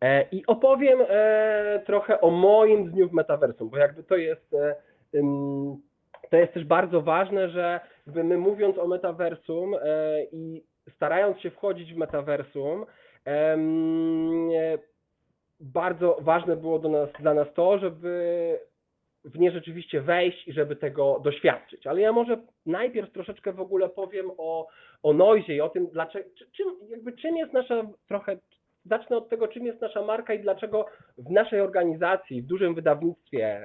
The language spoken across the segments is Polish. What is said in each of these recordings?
E, I opowiem e, trochę o moim dniu w metaversum, bo jakby to jest, e, to jest też bardzo ważne, że my mówiąc o metaversum i starając się wchodzić w metaversum, bardzo ważne było do nas, dla nas to, żeby w nie rzeczywiście wejść i żeby tego doświadczyć. Ale ja może najpierw troszeczkę w ogóle powiem o, o Noizie i o tym, dlaczego, czy- czym, jakby czym jest nasza trochę, zacznę od tego, czym jest nasza marka i dlaczego w naszej organizacji, w dużym wydawnictwie,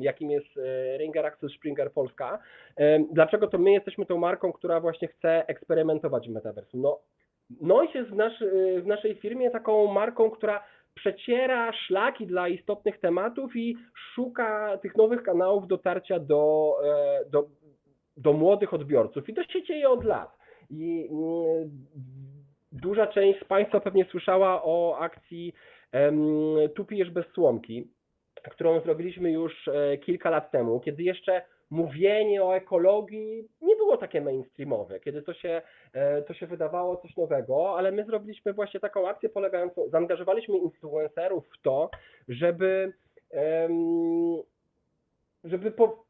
jakim jest e, Ringer Access Springer Polska, dlaczego to my jesteśmy tą marką, która właśnie chce eksperymentować w metaversum. No, Noise jest w, nasz, y, w naszej firmie taką marką, która przeciera szlaki dla istotnych tematów i szuka tych nowych kanałów dotarcia do, e, do, do młodych odbiorców. I to się dzieje od lat. I mm, duża część z Państwa pewnie słyszała o akcji Tu pijesz bez słomki, którą zrobiliśmy już e, kilka lat temu, kiedy jeszcze mówienie o ekologii nie było takie mainstreamowe, kiedy to się, e, to się wydawało coś nowego, ale my zrobiliśmy właśnie taką akcję polegającą, zaangażowaliśmy influencerów w to, żeby, żeby po,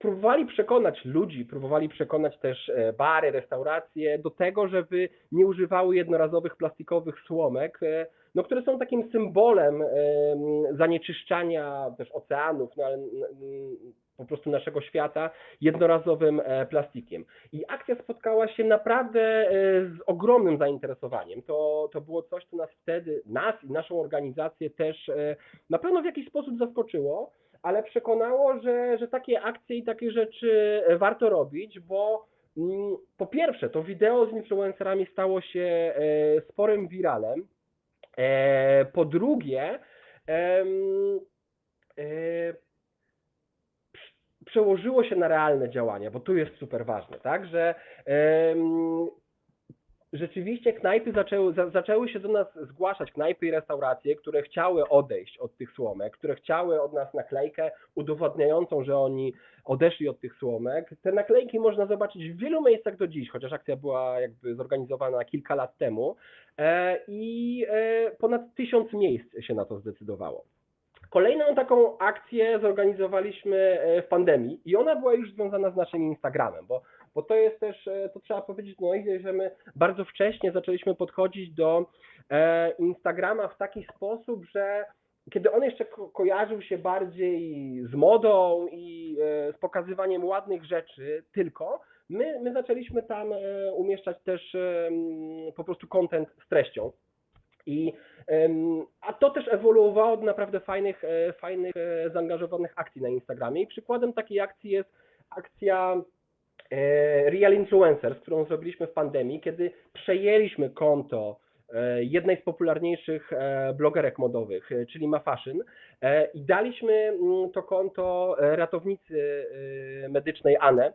próbowali przekonać ludzi, próbowali przekonać też e, bary, restauracje do tego, żeby nie używały jednorazowych plastikowych słomek, e, no, które są takim symbolem em, zanieczyszczania też oceanów, no, ale po prostu naszego świata jednorazowym e, plastikiem. I akcja spotkała się naprawdę e, z ogromnym zainteresowaniem. To, to było coś, co nas wtedy, nas i naszą organizację też e, na pewno w jakiś sposób zaskoczyło, ale przekonało, że, że takie akcje i takie rzeczy warto robić, bo mm, po pierwsze, to wideo z influencerami stało się e, sporym wiralem. E, Po drugie, e, prz- przełożyło się na realne działania, bo tu jest super ważne, tak, że rzeczywiście knajpy zaczęły, za, zaczęły się do nas zgłaszać, knajpy i restauracje, które chciały odejść od tych słomek, które chciały od nas naklejkę udowadniającą, że oni odeszli od tych słomek. Te naklejki można zobaczyć w wielu miejscach do dziś, chociaż akcja była jakby zorganizowana kilka lat temu e, i e, ponad tysiąc miejsc się na to zdecydowało. Kolejną taką akcję zorganizowaliśmy e, w pandemii i ona była już związana z naszym Instagramem, bo, bo to jest też, e, to trzeba powiedzieć, no i że my bardzo wcześnie zaczęliśmy podchodzić do e, Instagrama w taki sposób, że kiedy on jeszcze ko- kojarzył się bardziej z modą i e, z pokazywaniem ładnych rzeczy tylko, my, my zaczęliśmy tam umieszczać też po prostu content z treścią. I, a to też ewoluowało do naprawdę fajnych, fajnych zaangażowanych akcji na Instagramie. I przykładem takiej akcji jest akcja Real Influencers, którą zrobiliśmy w pandemii, kiedy przejęliśmy konto e, jednej z popularniejszych e, blogerek modowych, e, czyli Ma Fashion, e, i daliśmy mm, to konto e, ratownicy e, medycznej Anę,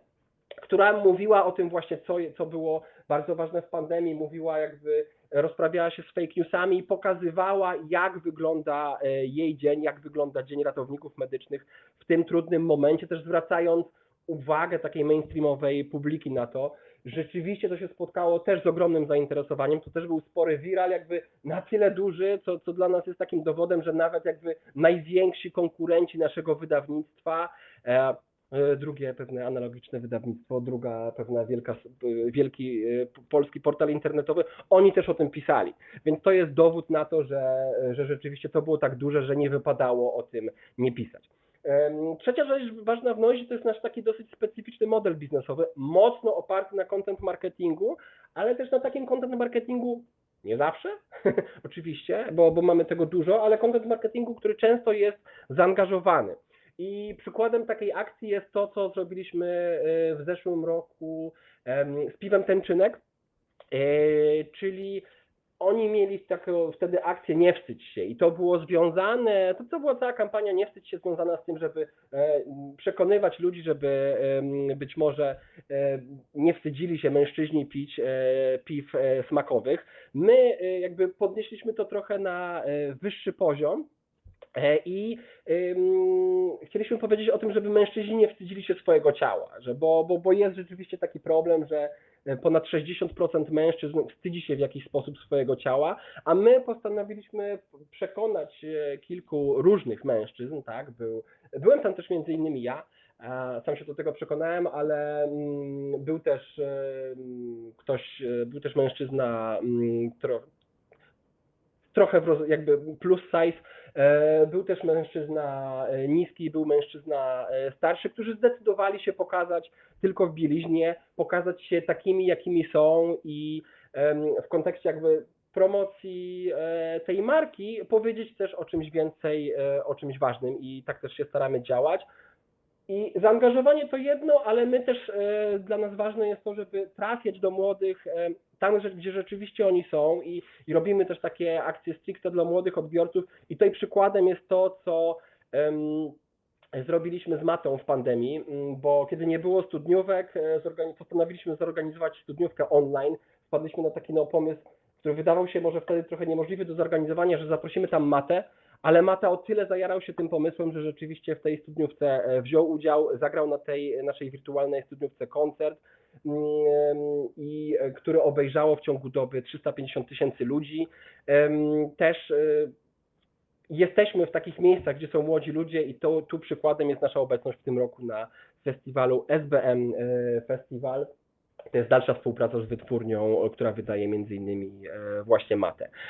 która mówiła o tym właśnie, co, co było bardzo ważne w pandemii, mówiła jakby, rozprawiała się z fake newsami i pokazywała, jak wygląda e, jej dzień, jak wygląda dzień ratowników medycznych w tym trudnym momencie, też zwracając uwagę takiej mainstreamowej publiki na to. Rzeczywiście to się spotkało też z ogromnym zainteresowaniem, to też był spory viral, jakby na tyle duży, co, co dla nas jest takim dowodem, że nawet jakby najwięksi konkurenci naszego wydawnictwa, e, e, drugie pewne analogiczne wydawnictwo, druga pewna wielka, e, wielki e, polski portal internetowy, oni też o tym pisali. Więc to jest dowód na to, że, że rzeczywiście to było tak duże, że nie wypadało o tym nie pisać. Trzecia rzecz ważna w Noizie to jest nasz taki dosyć specyficzny model biznesowy, mocno oparty na content marketingu, ale też na takim content marketingu nie zawsze, oczywiście, bo, bo mamy tego dużo, ale content marketingu, który często jest zaangażowany. I przykładem takiej akcji jest to, co zrobiliśmy e, w zeszłym roku z piwem Tęczynek, e, czyli oni mieli taką wtedy akcję Nie wstydź się i to było związane, to, to była cała kampania Nie wstydź się związana z tym, żeby e, przekonywać ludzi, żeby być może e, nie wstydzili się mężczyźni pić e, piw smakowych. My jakby podnieśliśmy to trochę na wyższy poziom, I chcieliśmy powiedzieć o tym, żeby mężczyźni nie wstydzili się swojego ciała, że bo, bo, bo jest rzeczywiście taki problem, że ponad 60% mężczyzn wstydzi się w jakiś sposób swojego ciała, a my postanowiliśmy przekonać e, kilku różnych mężczyzn, tak, był, byłem tam też między innymi ja, e, sam się do tego przekonałem, ale mm, był też e, mm, ktoś, e, był też mężczyzna mm, trochę w jakby plus size, E, Był też mężczyzna e, niski, był mężczyzna e, starszy, którzy zdecydowali się pokazać tylko w bieliźnie, pokazać się takimi, jakimi są i w kontekście jakby promocji tej marki powiedzieć też o czymś więcej, o czymś ważnym i tak też się staramy działać. I zaangażowanie to jedno, ale my też e, dla nas ważne jest to, żeby trafiać do młodych e, tam, gdzie rzeczywiście oni są i, i robimy też takie akcje stricte dla młodych odbiorców i tutaj przykładem jest to, co zrobiliśmy z Matą w pandemii, m, bo kiedy nie było studniówek, e, postanowiliśmy zorganizować studniówkę online. Wpadliśmy na taki no, pomysł, który wydawał się może wtedy trochę niemożliwy do zorganizowania, że zaprosimy tam Matę, ale Mata o tyle zajarał się tym pomysłem, że rzeczywiście w tej studniówce e, wziął udział, zagrał na tej naszej wirtualnej studniówce koncert, mm, i e, który obejrzało w ciągu doby 350 tysięcy ludzi. Też e, jesteśmy w takich miejscach, gdzie są młodzi ludzie i to, tu przykładem jest nasza obecność w tym roku na festiwalu SBM e, Festival. To jest dalsza współpraca z wytwórnią, która wydaje między innymi e, właśnie matę.